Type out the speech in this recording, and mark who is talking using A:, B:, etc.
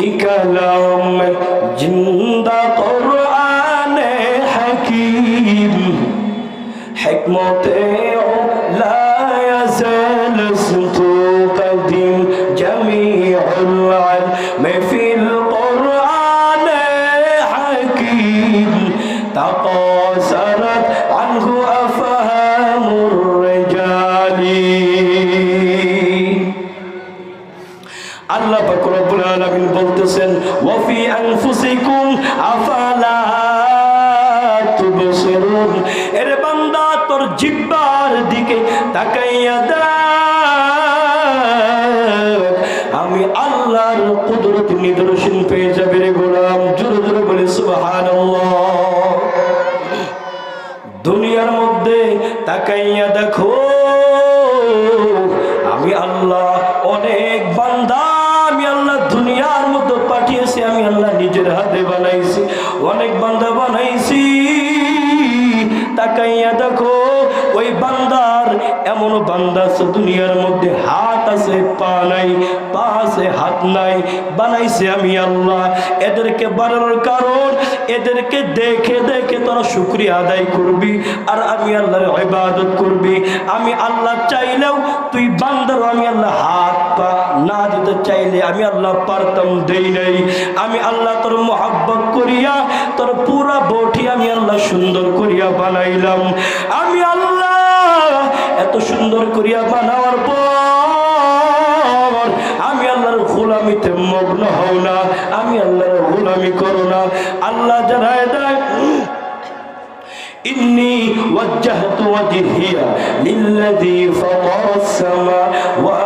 A: ইকালাম জিন্দা কোরআনে আল্লাহ রব্বুল আলামিন বলতেছেন, ওয়াফি আনফুসিকুম আফালা তুবসিরুন এর বান্দা, তোর দিকে তাকাইয়া দেখ, আমি আল্লাহর কুদরত নিদর্শন পেয়ে যাবে রে গোলাম। জোরে জোরে বলে, সুবহানাল্লাহ। দুনিয়ার মধ্যে তাকাইয়া দেখো আমি আল্লাহ দুনিয়ার মধ্যে পাঠিয়েছি, আমি আল্লাহ নিজের হাতে বানাইছি, অনেক বান্দা বানাইছি। তাকাইয়া দেখো, ওই বান্দার এমন বান্দা আছে, দুনিয়ার মধ্যে হাত আছে, পা নাই, পা আছে, হাত নাই, বানাইছে আমি আল্লাহ। এদেরকে বানানোর কারণ, এদেরকে দেখে দেখে তোরা শুক্রিয়া আদায় করবি, আর আমি আল্লাহর ইবাদত করবি। আমি আল্লাহ চাইলেও তুই বান্দার আমি আল্লাহ হাত দিতে চাইলে আমি আল্লাহ পারতাম দেই নাই আমি আল্লাহ তোর মোহাব্বত করিয়া তোর পুরা বটি আমি আল্লাহ সুন্দর করিয়া বানাইলাম আমি আল্লাহ এত সুন্দর করিয়া বানাওয়ার পর আমি আল্লাহর গোলামিতে মগ্ন হও না আমি আল্লাহর গোলামি করো না আল্লাহ জানায় দেয় إني وجهت وجهي للذي فطر السماوات